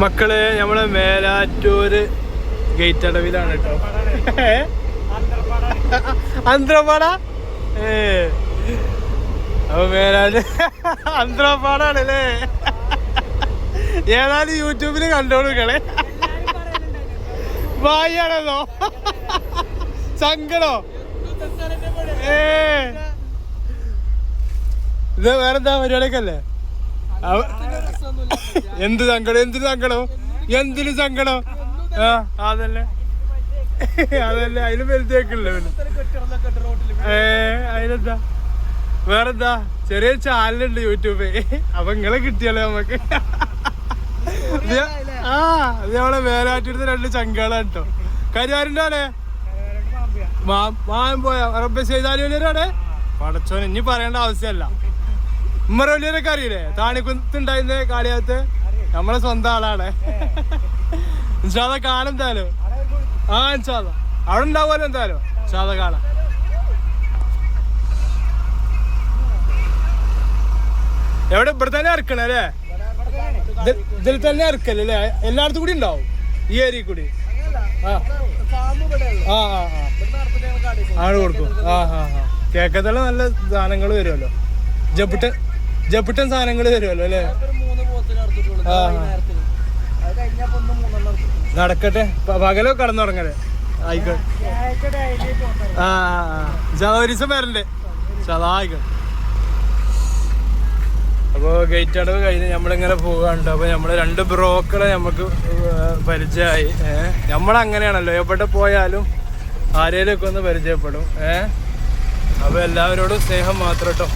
മക്കൾ നമ്മളെ മേലാറ്റൂര് ഗേറ്റ് അടവിലാണ് കേട്ടോ അന്ത്രപ്പാട? ഏ. അപ്പൊ മേലാറ്റ് അന്ത്രപ്പാടാണ് അല്ലേ ഏതായാലും യൂട്യൂബിൽ കണ്ടോളൂക്കളെ വായാണെന്നോ സങ്കടോ? ഏ. ഇത് വേറെന്താ പരിപാടിയൊക്കെ അല്ലേ? എന്ത് സങ്കടം? എന്തിനു സങ്കടം? എന്തിനു സങ്കടം? ആ അതല്ലേ. അതല്ലേ. അതിന് വലുതേക്കില്ല ഏ അതിനെന്താ വേറെന്താ? ചെറിയ ചാനലുണ്ട് യൂട്യൂബ്. അപ്പൊ നിങ്ങളെ കിട്ടിയാലോ നമുക്ക് ആ അത് നമ്മളെ വേലാറ്റെടുത്ത രണ്ട് ചങ്കളാണ് കേട്ടോ മാം മാൻ പോയ റബ്ബ ചെയ്താലും പടച്ചോൻ ഇനി പറയേണ്ട ആവശ്യമല്ല ഉമ്മറവലിയൊക്കെ അറിയില്ലേ താണിക്കുന്നുണ്ടായിരുന്ന കാലിയാത്ത് നമ്മളെ സ്വന്തം ആളാണ്. ഇൻഷാദ കാണും എന്തായാലും. ആ ഇൻഷാദ അവിടെ ഉണ്ടാവുമല്ലോ എന്തായാലും. ഇൻഷാദ കാണാം എവിടെ? ഇവിടെ തന്നെ ഇറക്കണേ അല്ലേ? ഇത് ഇതിൽ തന്നെ ഇറക്കല്ലേ എല്ലായിടത്തും കൂടി ഉണ്ടാവും. ഈ ഏരിയ കൂടി. ആ. ആ ആ ആണ് കൊടുക്കും. ആ ആ ആ. കേക്കത്തുള്ള നല്ല സാധനങ്ങൾ വരുമല്ലോ. ജപ്പിട്ടൻ ജപ്പിട്ടൻ സാധനങ്ങൾ തരുമല്ലോ അല്ലേ. നടക്കട്ടെ. പകലോ കടന്നുറങ്ങൽ ആയിക്കോട്ടെ ആ ഒരു വരണ്ടേ. ചതായിക്കോട്ടെ അപ്പോൾ ഗേറ്റ് അടവ് കഴിഞ്ഞ് നമ്മളിങ്ങനെ പോകാണ്ട് അപ്പോൾ നമ്മൾ രണ്ട് ബ്രോക്കളെ നമുക്ക് പരിചയമായി. നമ്മളങ്ങനെയാണല്ലോ. എവിടെ പോയാലും ആരേലൊക്കെ ഒന്ന് പരിചയപ്പെടും. ഏഹ് അപ്പോൾ എല്ലാവരോടും സ്നേഹം മാത്രം കേട്ടോ